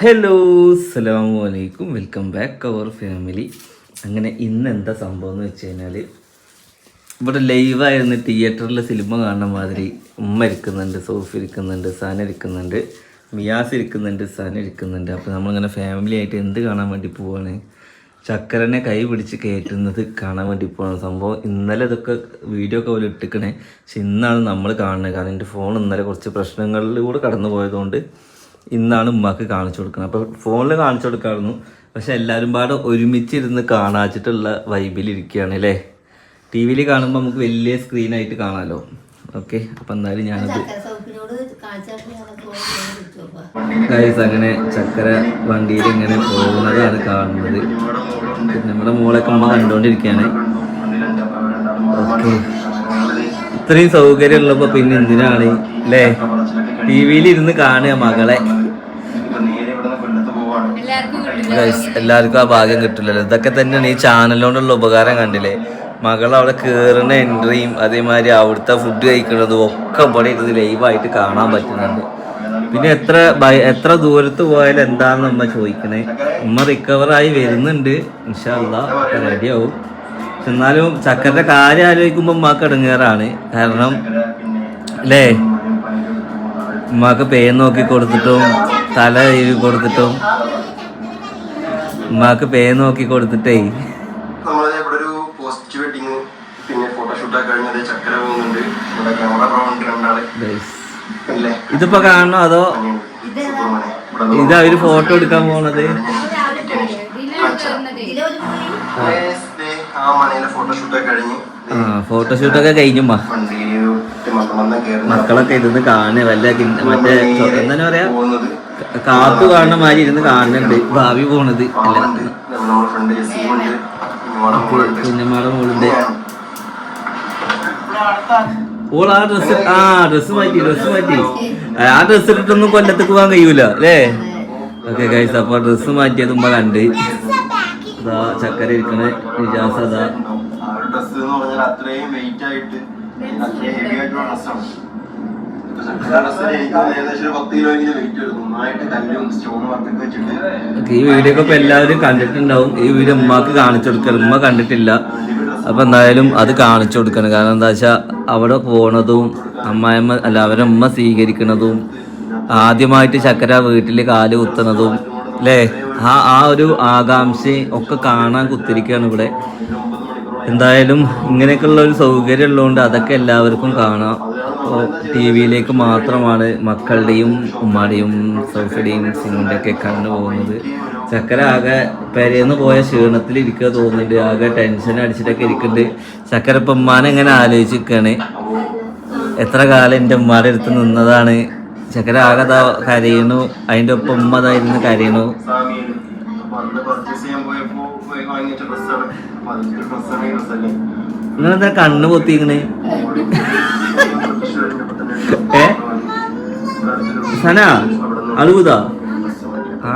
Hello അസ്സലാമു വലൈക്കും welcome back അവർ family അങ്ങനെ ഇന്ന് എന്താ സംഭവം എന്ന് വെച്ച് കഴിഞ്ഞാൽ ഇവിടെ ലൈവായിരുന്നു തിയേറ്ററിൽ സിനിമ കാണുന്ന മാതിരി ഉമ്മ ഇരിക്കുന്നുണ്ട് സോഫി ഇരിക്കുന്നുണ്ട് സാൻ ഇരിക്കുന്നുണ്ട് മിയാസ് ഇരിക്കുന്നുണ്ട് സന ഇരിക്കുന്നുണ്ട്. അപ്പോൾ നമ്മളിങ്ങനെ ഫാമിലി ആയിട്ട് എന്ത് കാണാൻ വേണ്ടി പോവാണ്? ചക്കരനെ കൈ പിടിച്ച് കയറ്റുന്നത് കാണാൻ വേണ്ടി പോവാണ്. സംഭവം ഇന്നലെ ഇതൊക്കെ വീഡിയോ ഒക്കെ പോലെ ഇട്ടിക്കണേ. പക്ഷെ ഇന്നാണ് നമ്മൾ കാണുന്നത്. കാരണം എന്റെ ഫോൺ ഇന്നലെ കുറച്ച് പ്രശ്നങ്ങളിലൂടെ കടന്നു പോയതുകൊണ്ട് ഇന്നാണ് ഉമ്മാക്ക് കാണിച്ചു കൊടുക്കുന്നത് അപ്പോൾ ഫോണിൽ കാണിച്ചു കൊടുക്കാറുന്നു. പക്ഷെ എല്ലാവരും പാടെ ഒരുമിച്ചിരുന്ന് കാണാച്ചിട്ടുള്ള വൈബിലിരിക്കുകയാണ് അല്ലേ? ടി വിയിൽ കാണുമ്പോൾ നമുക്ക് വലിയ സ്ക്രീനായിട്ട് കാണാമല്ലോ ഓക്കെ അപ്പം എന്തായാലും ഞാനത് ഗൈസ് അങ്ങനെ ചക്കര വണ്ടിയിൽ ഇങ്ങനെ പോകുന്നതാണ് കാണുന്നത്. നമ്മുടെ മോളൊക്കെ അമ്മ കണ്ടുകൊണ്ടിരിക്കുകയാണ് ഓക്കെ ഇത്രയും സൗകര്യം ഉള്ളപ്പോൾ പിന്നെ എന്തിനാണ്? അല്ലേ? ടി വിയിൽ ഇരുന്ന് കാണുക മകളെ. ഗൈസ് എല്ലാവർക്കും ആ ഭാഗ്യം കിട്ടില്ലല്ലോ. ഇതൊക്കെ തന്നെയാണ് ഈ ചാനലിനോടുള്ള ഉപകാരം കണ്ടില്ലേ? മകൾ അവിടെ കയറുന്ന എൻട്രിയും അതേമാതിരി അവിടുത്തെ ഫുഡ് കഴിക്കുന്നതും ഒക്കെ ഇവിടെ ഇരുന്ന് ലൈവായിട്ട് കാണാൻ പറ്റുന്നുണ്ട്. പിന്നെ എത്ര എത്ര ദൂരത്ത് പോയാലും എന്താണെന്ന് ഉമ്മ ചോദിക്കണേ? ഉമ്മ റിക്കവറായി വരുന്നുണ്ട്. ഇൻഷല്ല റെഡിയാവും പക്ഷെ എന്നാലും ചക്കരുടെ കാര്യം ആലോചിക്കുമ്പോൾ ഉമ്മക്ക് ഇടങ്ങേറാണ്. കാരണം അല്ലേ ഉമ്മക്ക് പേൻ നോക്കി കൊടുത്തിട്ടും തല എഴുതി കൊടുത്തിട്ടും ഉമ്മാക്ക് പേ നോക്കി കൊടുത്തിട്ടേ. ഇവിടെ ഒരു പോസ്റ്റ് വെഡിങ് പിന്നെ ഫോട്ടോഷൂട്ടൊക്കെ കഴിഞ്ഞത് ചക്കര പോകുന്നുണ്ട്. ഇവിടെ ക്യാമറ രണ്ടാൾ. ഇതിപ്പോ കാണണോ അതോ ഇതാ ഒരു അവർ ഫോട്ടോ എടുക്കാൻ പോണത്? ഫോട്ടോഷൂട്ടൊക്കെ കഴിഞ്ഞു. ഫോട്ടോഷൂട്ടൊക്കെ കഴിഞ്ഞുമ്മാ. മക്കളൊക്കെ ഇരുന്ന് കാണുക വല്ല മറ്റേ എന്താ പറയാ? കാത്തു കാണുന്ന മാതിരി ഇരുന്ന് കാണുന്നുണ്ട്. ഭാവി പോണത്. മോളുണ്ട്. മോളുണ്ട്. ഓൾ ആ ഡ്രസ് ആ ഡ്രസ് മാറ്റി ഡ്രസ് മാറ്റി. ആ. ഡ്രസ് ഇട്ടിട്ടൊന്നും കൊല്ലത്തേക്ക് പോകാൻ കഴിയൂല അല്ലേ? ഓക്കെ ഗൈസ് അപ്പൊ ഡ്രസ് മാറ്റിയത് ഉമ്മ കണ്ട്. ചക്കര ഇരിക്കണ. നിജാസ് അതാ ഡ്രസ് എന്ന് പറഞ്ഞാൽ അത്രയും വെയിറ്റ് ആയിട്ട് ഈ വീഡിയോ ഒക്കെ എല്ലാവരും കണ്ടിട്ടുണ്ടാവും. ഈ വീഡിയോ ഉമ്മക്ക് കാണിച്ചു കൊടുക്കണം ഉമ്മ കണ്ടിട്ടില്ല. അപ്പൊ എന്തായാലും അത് കാണിച്ചു കൊടുക്കണം. കാരണം എന്താ വെച്ചാ അവിടെ പോണതും അമ്മായിമ്മ അല്ല അവരെ ഉമ്മ സ്വീകരിക്കുന്നതും ആദ്യമായിട്ട് ചക്കര വീട്ടിൽ കാൽ കുത്തുന്നതും അല്ലേ ആ ആ ഒരു ആകാംക്ഷ ഒക്കെ കാണാൻ കുത്തിരിക്കുകയാണ് ഇവിടെ. എന്തായാലും ഇങ്ങനെയൊക്കെയുള്ള ഒരു സൗകര്യം ഉള്ളതുകൊണ്ട് അതൊക്കെ എല്ലാവർക്കും കാണാം. അപ്പോൾ ടി വിയിലേക്ക് മാത്രമാണ് മക്കളുടെയും ഉമ്മാടെയും സൗഫിയുടെയും ഒക്കെ കണ്ടു പോകുന്നത്. ചക്കര ആകെ പെരേന്ന് പോയ ക്ഷീണത്തിൽ ഇരിക്കുക തോന്നുന്നുണ്ട്. ആകെ ടെൻഷൻ അടിച്ചിട്ടൊക്കെ ഇരിക്കുന്നുണ്ട്. ചക്കര ഇപ്പം ഉമ്മാനെ എങ്ങനെ ആലോചിച്ചിരിക്കുകയാണ് എത്ര കാലം എന്റെ ഉമ്മാടെ അടുത്ത് നിന്നതാണ്. ചക്കര ആകെ കരയണു. അതിന്റെ ഒപ്പം ഉമ്മ അതായിരുന്നു കരയണു. നിങ്ങളെന്താ കണ്ണ് പൊത്തിക്കണേ ഏ? സന അളുകുതാ ആ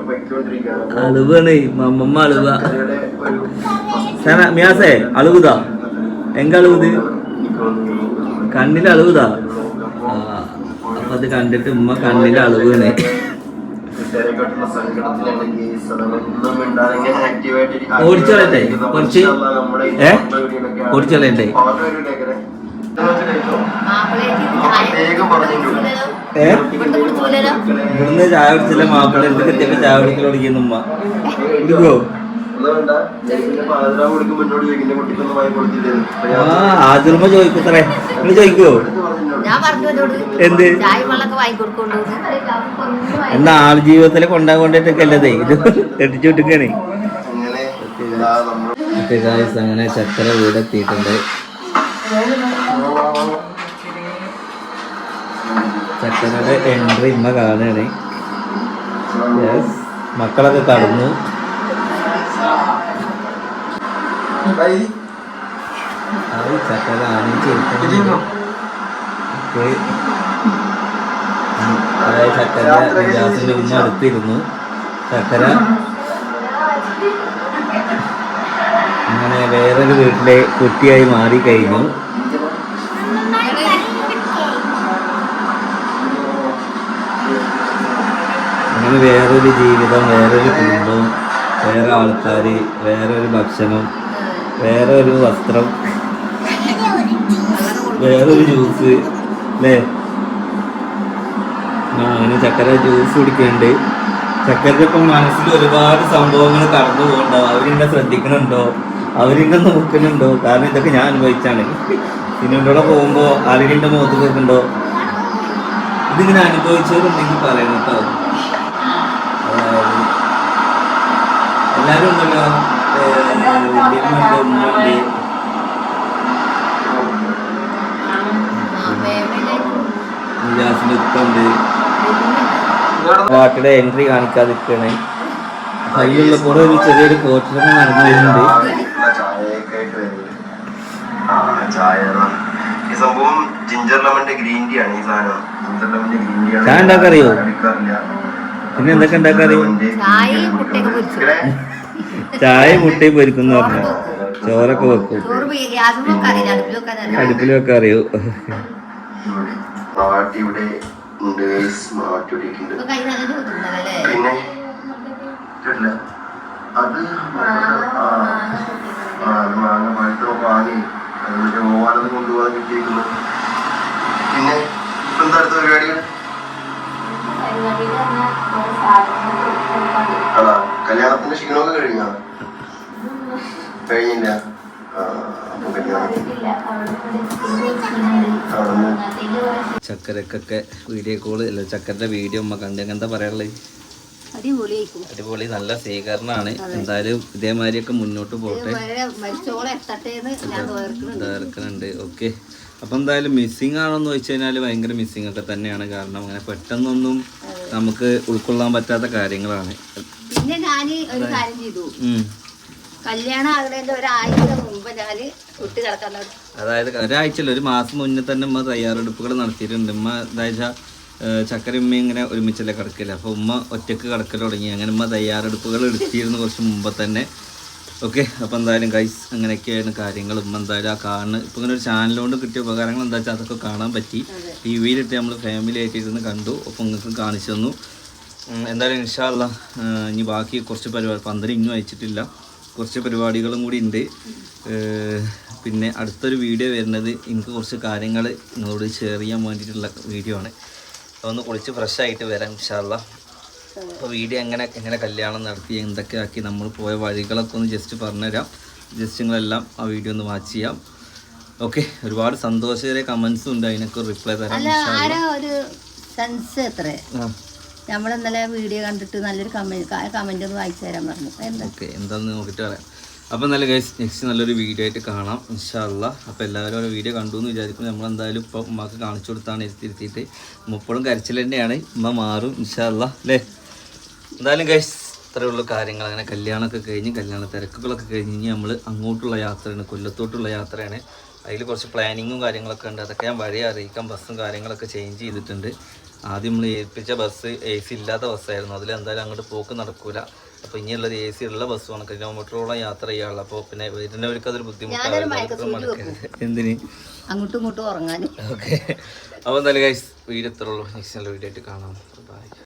പോയിക്കൊണ്ടിരിക്കുകയാണ് അളുവാണ് അളുവ സന മിയാസേ അളവുതാ എങ്ക എനിക്ക് കണ്ണിൽ അത് കണ്ടിട്ട് ഉമ്മ കണ്ണിൽ അളവ് വീട്ടുകാരെക്കാട്ടുള്ള സങ്കടത്തിലാണെങ്കിൽ സദനൊന്നും മിണ്ടാതെ ആക്റ്റീവായിട്ട് ഇരി- ഓടിച്ചു കളയട്ടെ? കുറച്ച്? ഏ? ഓടിച്ചോളട്ടെ ഇവിടുന്ന് ചായ കുടിച്ചില്ല മാപ്പിള? എടുത്ത് കൃത്യമായി ചായ കുടിക്കൽ ഉമ്മ. ആദ്യമ ചോദിക്കത്രേ. നിങ്ങൾ ചോദിക്കോ? എന്ത്? എന്നാ ആൾ ജീവിതത്തിൽ കൊണ്ടാൻ കൊണ്ടിട്ടൊക്കെ അല്ലതേ. ഇത് തെറ്റിച്ചു വിട്ടിക്കാണ്. അങ്ങനെ ചക്കര വീടെത്തിയിട്ടുണ്ട്. ചക്കരയുടെ എൻട്രി ഇമ്മ കാണുകയാണ്. യെസ് മക്കളൊക്കെ കടന്നു. ചക്കര ഗ്ലാസിന്റെ ഉമ്മ അടുത്തിരുന്നു ചക്കര അങ്ങനെ വേറൊരു വീട്ടിലെ കുട്ടിയായി മാറി കഴിഞ്ഞു അങ്ങനെ വേറൊരു ജീവിതം വേറൊരു കുടുംബം വേറെ ആൾക്കാർ വേറൊരു ഭക്ഷണം വേറൊരു വസ്ത്രം. വേറൊരു ജ്യൂസ് അല്ലേ അങ്ങനെ ചക്കര ജ്യൂസ് കുടിക്കുന്നുണ്ട് ചക്കരക്കൊപ്പം മനസ്സിൽ ഒരുപാട് സംഭവങ്ങൾ കടന്നു പോകുന്നുണ്ടാവും അവരെന്നെ ശ്രദ്ധിക്കണുണ്ടോ? അവരെന്നെ നോക്കുന്നുണ്ടോ കാരണം ഇതൊക്കെ ഞാൻ അനുഭവിച്ചാണ്. സിനിമയുടെ പോകുമ്പോൾ ആരെങ്കിലും മുഖത്ത് നോക്കുന്നുണ്ടോ ഇതിങ്ങനെ അനുഭവിച്ചവരുണ്ടെങ്കിൽ പറയണം കേട്ടോ. എല്ലാവരും ഉണ്ടല്ലോ? പാട്ടിയുടെ എൻട്രി കാണിക്കാതിരിക്കണേ. കയ്യുള്ള കൂടെ ഒരു ചെറിയൊരു കോച്ചിലൊക്കെ നടന്നു ഉണ്ടാക്കാൻ അറിയോ? പിന്നെ എന്തൊക്കെ ഉണ്ടാക്കാൻ ചായ മുട്ടയും പൊരിക്കുന്ന പറഞ്ഞു? ചോറൊക്കെ വെക്കും. അടുപ്പിൽ വെക്കാൻ അറിയൂ. പിന്നെ അറിയൂ മാട്ടി ഇവിടെ ഉണ്ട് guys. മാട്ടി ഇവിടെ ഉണ്ട് ഇപ്പൊ കൈ നല്ല ചോദിച്ചിട്ടുണ്ടല്ലേ പിന്നെ കേട്ടില്ല അത് ആ ആ, അത് മാങ്ങ പഴുത്തോ വാങ്ങി അത് മറ്റേ ഓവാനത് കൊണ്ടുപോകാൻ കിട്ടിയിരിക്കുന്നു പിന്നെ ഇപ്പൊ എന്താ അടുത്ത പരിപാടികൾ അതാ കല്യാണത്തിന്റെ ക്ഷീണമൊക്കെ കഴിഞ്ഞോ? കഴിഞ്ഞില്ല. ചക്കരക്കൊക്കെ വീഡിയോ കോൾ അല്ല ചക്കരന്റെ വീഡിയോ ഉമ്മ കണ്ട്. എന്താ പറയാനുള്ളത് അടിപൊളി. നല്ല സ്വീകരണമാണ്. എന്തായാലും ഇതേമാതിരിയൊക്കെ മുന്നോട്ട് പോട്ടെ. തീർക്കുന്നുണ്ട് ഓക്കെ. അപ്പൊ എന്തായാലും മിസ്സിങ് ആണോന്ന് ചോദിച്ചു കഴിഞ്ഞാൽ ഭയങ്കര മിസ്സിങ് ഒക്കെ തന്നെയാണ്. കാരണം അങ്ങനെ പെട്ടെന്നൊന്നും നമുക്ക് ഉൾക്കൊള്ളാൻ പറ്റാത്ത കാര്യങ്ങളാണ്. പിന്നെ ഞാൻ ഒരു കാര്യം ചെയ്തു. കല്യാണം ആകുന്നതിന്റെ ഒരാഴ്ച മുമ്പ് ഞാൻ കുട്ടി കിടക്കാൻ അതായത് ഒരാഴ്ചയിൽ ഒരു മാസം മുന്നേ തന്നെ ഉമ്മ തയ്യാറെടുപ്പുകൾ നടത്തിയിട്ടുണ്ട്. ഉമ്മ എന്താ ചക്കര ഉമ്മ ഇങ്ങനെ ഒരുമിച്ചല്ലേ കിടക്കില്ല അപ്പോൾ ഉമ്മ ഒറ്റയ്ക്ക് കിടക്കൽ തുടങ്ങി. അങ്ങനെ ഉമ്മ തയ്യാറെടുപ്പുകൾ എടുത്തിരുന്നു കുറച്ച് മുമ്പ് തന്നെ. ഓക്കെ അപ്പോൾ എന്തായാലും ഗൈസ് അങ്ങനെയൊക്കെയാണ് കാര്യങ്ങൾ. ഉമ്മ എന്തായാലും ആ കാണുന്നത് ഇപ്പോൾ ഇങ്ങനെ ഒരു ചാനലുകൊണ്ട് കിട്ടിയ ഉപകാരങ്ങൾ എന്താ വെച്ചാൽ അതൊക്കെ കാണാൻ പറ്റി. ടി വിയിലിട്ട് നമ്മൾ ഫാമിലി ആയിട്ട് ഇരുന്ന് കണ്ടു. അപ്പോൾ നിങ്ങൾക്ക് കാണിച്ചു തന്നു. എന്തായാലും ഇൻഷാല്ല ഇനി ബാക്കി കുറച്ച് പരിപാടി പന്തൽ ഇന്നും അയച്ചിട്ടില്ല. കുറച്ച് പരിപാടികളും കൂടി ഉണ്ട് പിന്നെ അടുത്തൊരു വീഡിയോ വരുന്നത് എനിക്ക് കുറച്ച് കാര്യങ്ങൾ നിങ്ങളോട് ഷെയർ ചെയ്യാൻ വേണ്ടിയിട്ടുള്ള വീഡിയോ ആണ്. അതൊന്ന് കുളിച്ച് ഫ്രഷ് ആയിട്ട് വരാം ഇൻഷാല്ല അപ്പോൾ വീഡിയോ എങ്ങനെ എങ്ങനെ കല്യാണം നടത്തി എന്തൊക്കെ ആക്കി നമ്മൾ പോയ വഴികളൊക്കെ ഒന്ന് ജസ്റ്റ് പറഞ്ഞുതരാം. ജസ്റ്റ് നിങ്ങളെല്ലാം ആ വീഡിയോ ഒന്ന് വാച്ച് ചെയ്യാം. ഓക്കെ ഒരുപാട് സന്തോഷകര കമൻസും ഉണ്ട്. അതിനൊക്കെ റിപ്ലൈ തരാം സെൻസ് എത്ര നമ്മൾ ഇന്നലെ വീഡിയോ കണ്ടിട്ട് നല്ലൊരു കമന്റ് കമന്റ് ഒന്ന് വായിച്ചു തരാൻ പറഞ്ഞു. എന്താ? നോക്കിയിട്ട് പറയാം. അപ്പോൾ നല്ല ഗൈസ് നെക്സ്റ്റ് നല്ലൊരു വീഡിയോ ആയിട്ട് കാണാം ഇൻഷാല്ല അപ്പോൾ എല്ലാവരും ഓരോ വീഡിയോ കണ്ടു എന്ന് വിചാരിക്കും നമ്മൾ എന്തായാലും ഇപ്പോൾ ഉമ്മക്ക് കാണിച്ചു കൊടുത്താണ് ഇരുത്തിയിരുത്തിയിട്ട് ഉമ്മപ്പോഴും കരച്ചിൽ തന്നെയാണ്. ഉമ്മ മാറും ഇൻഷാല്ല അല്ലേ? എന്തായാലും ഗൈസ് ഇത്രയുള്ള കാര്യങ്ങൾ. അങ്ങനെ കല്യാണമൊക്കെ കഴിഞ്ഞ് കല്യാണ തിരക്കുകളൊക്കെ കഴിഞ്ഞ് ഇനി നമ്മൾ അങ്ങോട്ടുള്ള യാത്രയാണ് കൊല്ലത്തോട്ടുള്ള യാത്രയാണ്. അതിൽ കുറച്ച് പ്ലാനിങ്ങും കാര്യങ്ങളൊക്കെ ഉണ്ട്. അതൊക്കെ ഞാൻ വഴി അറിയിക്കാം. ബസ്സും കാര്യങ്ങളൊക്കെ ചേഞ്ച് ചെയ്തിട്ടുണ്ട്. ആദ്യം നമ്മൾ ഏൽപ്പിച്ച ബസ് എ സി ഇല്ലാത്ത ബസ്സായിരുന്നു അതിൽ എന്തായാലും അങ്ങോട്ട് പോക്ക് നടക്കൂല. അപ്പോൾ ഇനിയുള്ളത് എ സി ഉള്ള ബസ്സുമാണ് കിലോമീറ്ററോളം യാത്ര ചെയ്യാനുള്ള. അപ്പോൾ പിന്നെ വരുന്നവർക്ക് അതൊരു ബുദ്ധിമുട്ടാണ്. അപ്പൊ എന്തിന്? അങ്ങോട്ടും ഇങ്ങോട്ടും ഉറങ്ങാൻ ഓക്കെ അപ്പോൾ എന്തായാലും വീഡിയോ എത്ര ഉള്ളൂ. നെക്സ്റ്റ് വീഡിയോ ആയിട്ട് കാണാം. ബൈ